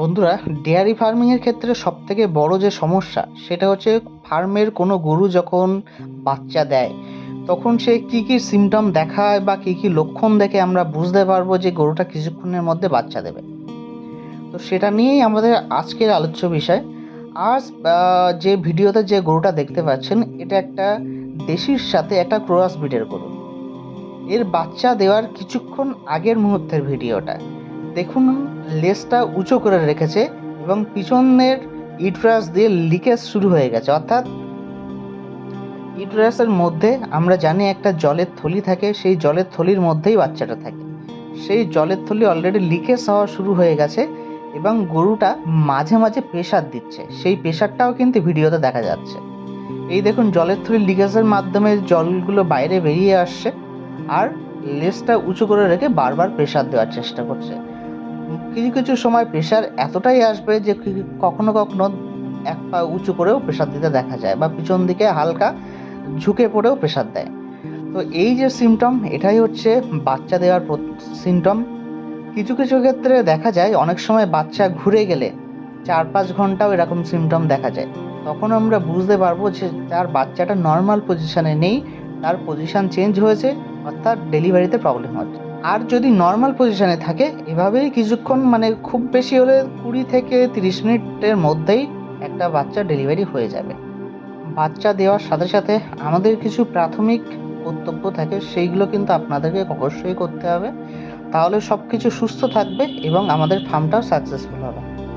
বন্ধুরা, ডেয়ারি ফার্মিংয়ের ক্ষেত্রে সবথেকে বড় যে সমস্যা, সেটা হচ্ছে ফার্মের কোনো গরু যখন বাচ্চা দেয়, তখন সে কী কী সিমটম দেখায় বা কী কী লক্ষণ দেখে আমরা বুঝতে পারব যে গরুটা কিছুক্ষণের মধ্যে বাচ্চা দেবে। তো সেটা নিয়েই আমাদের আজকের আলোচ্য বিষয়। আজ যে ভিডিওতে যে গরুটা দেখতে পাচ্ছেন, এটা একটা দেশির সাথে একটা ক্রস ব্রিডের গরু। এর বাচ্চা দেওয়ার কিছুক্ষণ আগের মুহূর্তের ভিডিওটা। দেখুন লেজটা উঁচু করে রেখেছে এবং পিছনের ইটরাস দিয়ে লিকেজ শুরু হয়ে গেছে। অর্থাৎ ইটরাসের মধ্যে আমরা জানি একটা জলের থলি থাকে, সেই জলের থলির মধ্যেই বাচ্চাটা থাকে। সেই জলের থলি অলরেডি লিকেজ হওয়া শুরু হয়ে গেছে এবং গরুটা মাঝে মাঝে প্রেশার দিচ্ছে। সেই প্রেশারটাও কিন্তু ভিডিওতে দেখা যাচ্ছে। এই দেখুন, জলের থলির লিকেজের মাধ্যমে জলগুলো বাইরে বেরিয়ে আসছে আর লেসটা উঁচু করে রেখে বারবার প্রেশার দেওয়ার চেষ্টা করছে। কিছু কিছু সময় প্রেশার এতটাই আসবে যে কখনো কখনো এক পা উঁচু করেও প্রেশার দিতে দেখা যায় বা পিছন দিকে হালকা ঝুঁকে পড়েও প্রেশার দেয়। তো এই যে সিমটম এটাই হচ্ছে বাচ্চা দেওয়ার সিমটম কিছু কিছু ক্ষেত্রে দেখা যায় অনেক সময় বাচ্চা ঘুরে গেলে চার পাঁচ ঘন্টাও এরকম সিমটম দেখা যায়। তখন আমরা বুঝতে পারব যে তার বাচ্চাটা নর্মাল পজিশানে নেই, তার পজিশন চেঞ্জ হয়েছে, অর্থাৎ ডেলিভারিতে প্রবলেম হচ্ছে। আর যদি নর্মাল পজিশনে থাকে, এভাবেই কিছুক্ষণ মানে খুব বেশি হলে কুড়ি থেকে তিরিশ মিনিটের মধ্যেই একটা বাচ্চা ডেলিভারি হয়ে যাবে। বাচ্চা দেওয়ার সাথে সাথে আমাদের কিছু প্রাথমিক কর্তব্য থাকে, সেইগুলো কিন্তু আপনাদেরকে অবশ্যই করতে হবে। তাহলে সব কিছু সুস্থ থাকবে এবং আমাদের ফার্মটাও সাকসেসফুল হবে।